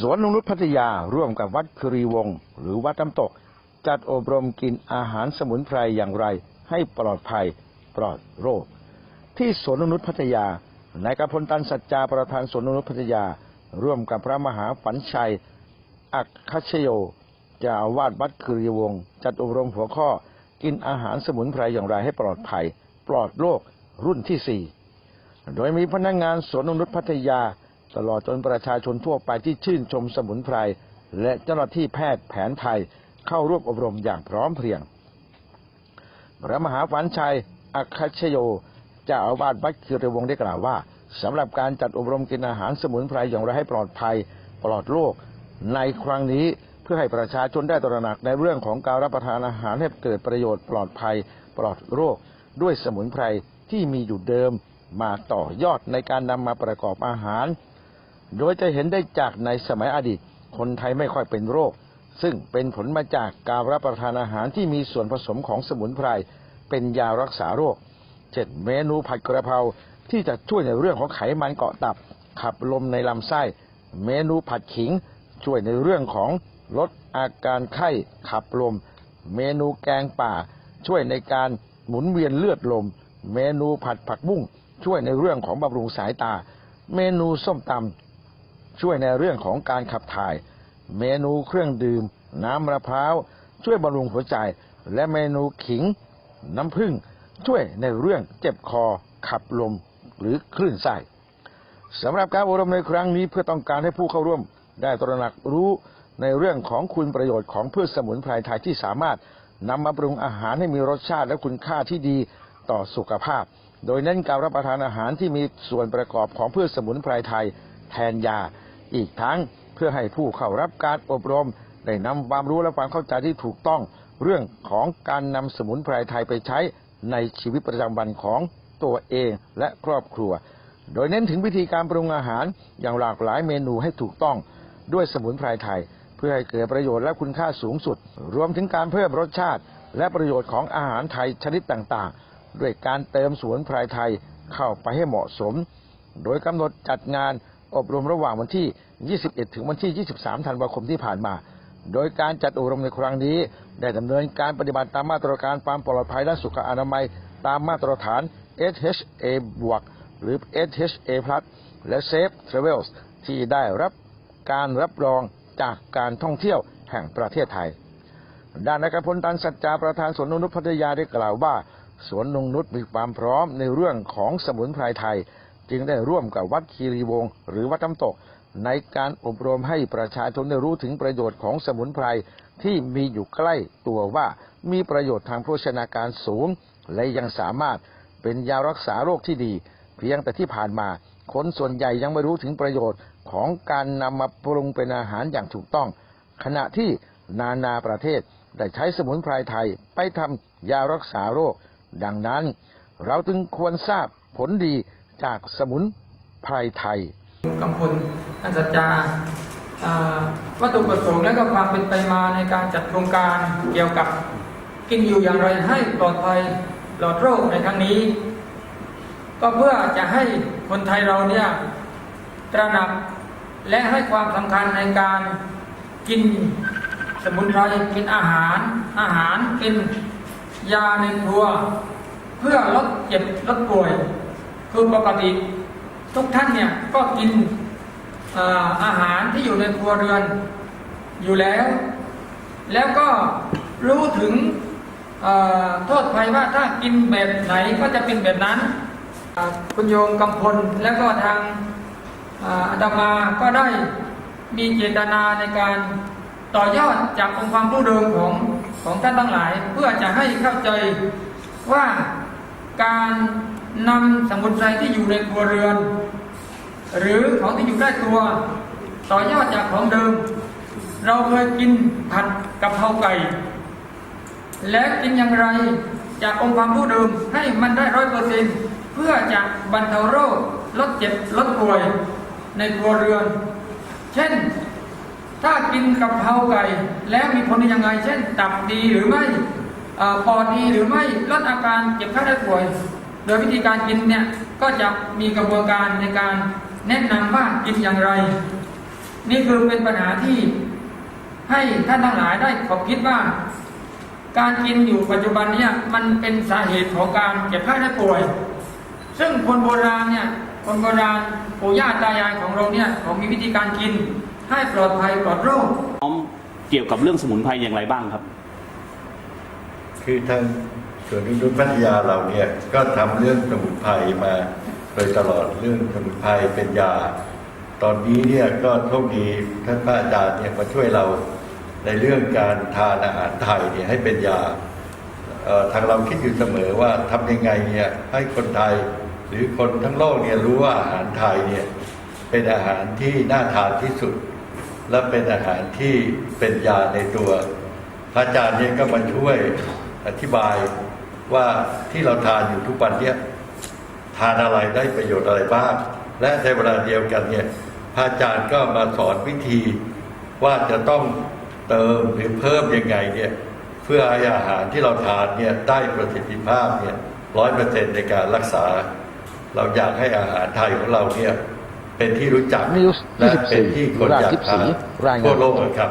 สวนนงนุษพัทยาร่วมกับวัดครีวงหรือวัดน้ำตก จัดอบรมกินอาหารสมุนไพรอย่างไร ให้ปลอดภัยปลอดโรค ที่สวนนงนุษพัทยานายกพลตันสัจจาประธานสวนนงนุษพัทยา ร่วมกับพระมหาฝันชัย อักคชโยจ้าอาวาสวัดครีวงจัดอบรมหัวข้อกินอาหารสมุนไพรอย่างไรให้ปลอดภัย ปลอดโรครุ่นที่สี่โดยมีพนักงานสวนนงนุษพัทยา ตลอดจนประชาชนทั่วไปที่ชื่นชมสมุนไพร และเจ้าหน้าที่แพทย์แผนไทยเข้าร่วมอบรมอย่างพร้อมเพรียง พระมหาฝันชัย อัคคชโยเจ้าอาวาสวัดคิรีวงศ์ได้กล่าวว่าสำหรับการจัดอบรมกินอาหารสมุนไพรอย่างไรให้ปลอดภัย ปลอดโรคในครั้งนี้เพื่อให้ประชาชนได้ตระหนักในเรื่องของการรับประทานอาหารให้เกิดประโยชน์ปลอดภัย ปลอดโรค ด้วยสมุนไพรที่มีอยู่เดิมมาต่อยอดในการนำมาประกอบอาหาร โดยจะเห็นได้จากในสมัยอดีต คนไทยไม่ค่อยเป็นโรค ซึ่งเป็นผลมาจากการรับประทานอาหารที่มีส่วนผสมของสมุนไพรเป็นยารักษาโรค เช่นเมนูผัดกระเพราที่จะช่วยในเรื่องของไขมันเกาะตับ ขับลมในลำไส้ เมนูผัดขิง ช่วยในเรื่องของลดอาการไข้ขับลม เมนูแกงป่า ช่วยในการหมุนเวียนเลือดลม เมนูผัดผักบุ้งช่วยในเรื่องของบำรุงสายตา เมนูส้มตำ ช่วยในเรื่องของการขับถ่าย เมนูเครื่องดื่ม น้ำมะพร้าว ช่วยบำรุงหัวใจ และเมนูขิง น้ำผึ้งช่วยในเรื่องเจ็บคอ ขับลมหรือคลื่นไส้สำหรับการอบรมในครั้งนี้เพื่อต้องการให้ผู้เข้าร่วม ได้ตระหนักรู้ในเรื่องของคุณประโยชน์ของพืชสมุนไพรไทยที่สามารถนำมาปรุงอาหารให้มีรสชาติและคุณค่าที่ดีต่อสุขภาพ โดยเน้นการรับประทานอาหารที่มีส่วนประกอบของพืชสมุนไพรไทย แทนยา อีกทั้งเพื่อให้ผู้เข้ารับการอบรม ได้นำความรู้และความเข้าใจที่ถูกต้อง เรื่องของการนำสมุนไพรไทยไปใช้ในชีวิตประจำวันของตัวเองและครอบครัว โดยเน้นถึงวิธีการปรุงอาหารอย่างหลากหลายเมนูให้ถูกต้องด้วยสมุนไพรไทย เพื่อให้เกิดประโยชน์และคุณค่าสูงสุด รวมถึงการเพิ่มรสชาติ และประโยชน์ของอาหารไทยชนิดต่างๆ ด้วยการเติมสมุนไพรไทยเข้าไปให้เหมาะสม โดยกำหนดจัดงาน อบรมระหว่างวันที่ 21 ถึงวันที่ 23 ธันวาคมที่ผ่านมา โดยการจัดอบรมในครั้งนี้ ได้ดำเนินการปฏิบัติตามมาตรการความปลอดภัยและสุขอนามัย ตามมาตรฐาน SHA บวกหรือ SHA Plus และ Safe Travels ที่ได้รับการรับรองจากการท่องเที่ยวแห่งประเทศไทย ด้านนายกพลตันสัจจาประธานสวนนงนุพัทยาได้กล่าวว่า สวนนงนุษย์มีความพร้อมในเรื่องของสมุนไพรไทย จึงได้ร่วมกับวัดคีรีวงศ์หรือวัดน้ำตก ในการอบรมให้ประชาชนได้รู้ถึงประโยชน์ของสมุนไพรที่มีอยู่ใกล้ตัวว่ามีประโยชน์ทางโภชนาการสูง และยังสามารถเป็นยารักษาโรคที่ดี เพียงแต่ที่ผ่านมา คนส่วนใหญ่ยังไม่รู้ถึงประโยชน์ของการนำมาปรุงเป็นอาหารอย่างถูกต้อง ขณะที่นานาประเทศได้ใช้สมุนไพรไทยไปทำยารักษาโรค ดังนั้น เราจึงควรทราบผลดี จากสมุนไพรไทยกำพลอันสัจจาอ่าวัตถุประสงค์และก็ความเป็นไปมาในการจัดโครงการเกี่ยวกับกินอยู่อย่างไรให้ปลอดภัยปลอดโรคในครั้งนี้ ก็เพื่อจะให้คนไทยเราเนี่ยตระหนักและให้ความสำคัญในการกินสมุนไพรกินอาหาร อาหารกินยาในครัว เพื่อลดเจ็บลดป่วย คือปกติทุกท่านเนี่ยก็กินอาหารที่อยู่ในครัวเรือน อยู่แล้ว แล้วก็รู้ถึงโทษภัยว่าถ้ากินแบบไหนก็จะเป็นแบบนั้น คุณโยมกำพลแล้วก็ทางอาอาดมาก็ได้มีเจตนาในการต่อยอดจากองค์ความรู้เดิมของของท่านทั้งหลาย เพื่อจะให้เข้าใจว่า การนำสมุนไพรที่อยู่ในครัวเรือน หรือของที่อยู่ใกล้ตัว ต่อยอดจากของเดิม เราเคยกินผัดกะเพราไก่ และกินอย่างไรจากองค์ความรู้เดิมให้มันได้ร้อยเปอร์เซ็นเพื่อจะบรรเทาโรคลดเจ็บลดป่วยในครัวเรือน เช่นถ้ากินกะเพราไก่แล้วมีผลยังไง เช่น ตับดีหรือไม่ เอ่อดีหรือไม่ลดอาการเจ็บไข้ได้ป่วย โดยวิธีการกินเนี่ยก็จะมีกระบวนการในการแนะนำว่ากินอย่างไร นี่คือเป็นปัญหาที่ให้ท่านทั้งหลายได้ขอบคิดว่า การกินอยู่ปัจจุบันเนี่ยมันเป็นสาเหตุของการเจ็บไข้ได้ป่วย ซึ่งคนโบราณเนี่ยคนโบราณปู่ย่าตายายของเราเนี่ยเขามีวิธีการกินให้ปลอดภัยปลอดโรคเกี่ยวกับเรื่องสมุนไพรอย่างไรบ้างครับ คือทางสวนนุชพัทยาเราเนี่ยก็ทำเรื่องสมุนไพรมาโดยตลอดเรื่องสมุนไพรเป็นยา ตอนนี้เนี่ยก็โชคดีท่านพระอาจารย์เนี่ยมาช่วยเราในเรื่องการทานอาหารไทยเนี่ยให้เป็นยาทางเราคิดอยู่เสมอว่าทำยังไงเนี่ยให้คนไทยหรือคนทั้งโลกเนี่ยรู้ว่าอาหารไทยเนี่ยเป็นอาหารที่น่าทานที่สุด และเป็นอาหารที่เป็นยาในตัว พระอาจารย์เนี่ยก็มาช่วย อธิบายว่าที่เราทานอยู่ทุกวันเนี่ยทานอะไรได้ประโยชน์อะไรบ้าง และในเวลาเดียวกันเนี่ยพระอาจารย์ก็มาสอนวิธีว่าจะต้องเติมหรือเพิ่มยังไงเนี่ยเพื่อให้อาหารที่เราทานเนี่ยได้ประสิทธิภาพเนี่ยร้อยเปอร์เซ็นในการรักษา เราอยากให้อาหารไทยของเราเนี่ยเป็นที่รู้จัก News และเป็นที่คนอยาก24ทานรายงานทั่วโลกเลยครับ